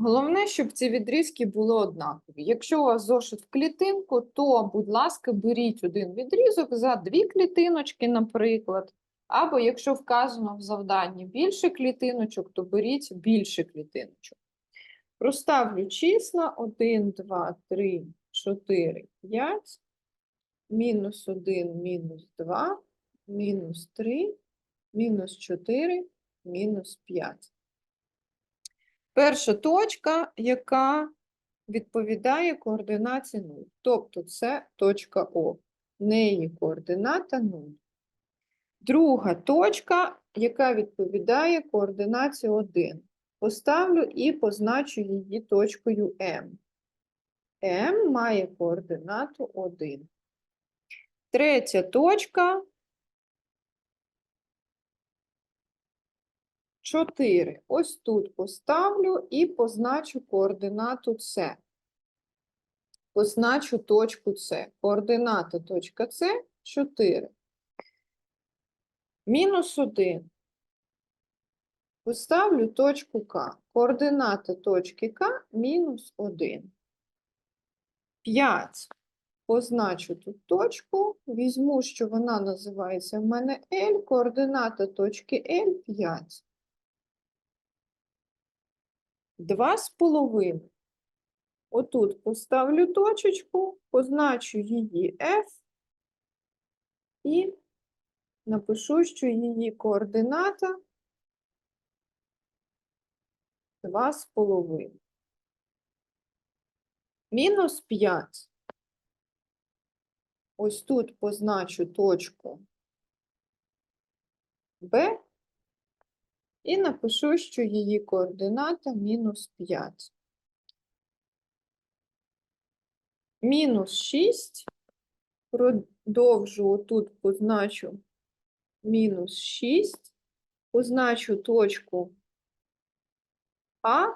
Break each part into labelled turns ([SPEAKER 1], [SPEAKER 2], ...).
[SPEAKER 1] Головне, щоб ці відрізки були однакові. Якщо у вас зошит в клітинку, то, будь ласка, беріть один відрізок за дві клітиночки, наприклад. Або якщо вказано в завданні більше клітиночок, то беріть більше клітиночок. Проставлю числа 1, 2, 3, 4, 5, мінус 1, мінус 2, мінус 3, мінус 4, мінус 5. Перша точка, яка відповідає координаті 0. Тобто це точка О. Неї координата 0. Друга точка, яка відповідає координаті 1. Поставлю і позначу її точкою М. М має координату 1. Третя точка 4. Ось тут поставлю і позначу координату С. Позначу точку С. Координата точка С 4. Мінус 1. Поставлю точку К. Координата точки К мінус 1. 5. Позначу тут точку. Візьму, що вона називається в мене L. Координата точки L 5. Два з половиною. Отут поставлю точечку, позначу її F і напишу, що її координата два з половиною. Мінус 5. Ось тут позначу точку Б і напишу, що її координата мінус 5. Мінус 6. Продовжу отут позначу мінус 6. Позначу точку А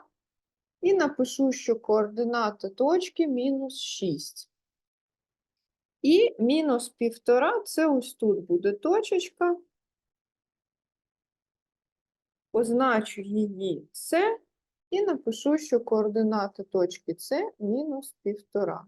[SPEAKER 1] і напишу, що координата точки мінус 6. І мінус півтора це ось тут буде точечка. Позначу її С і напишу, що координати точки С мінус півтора.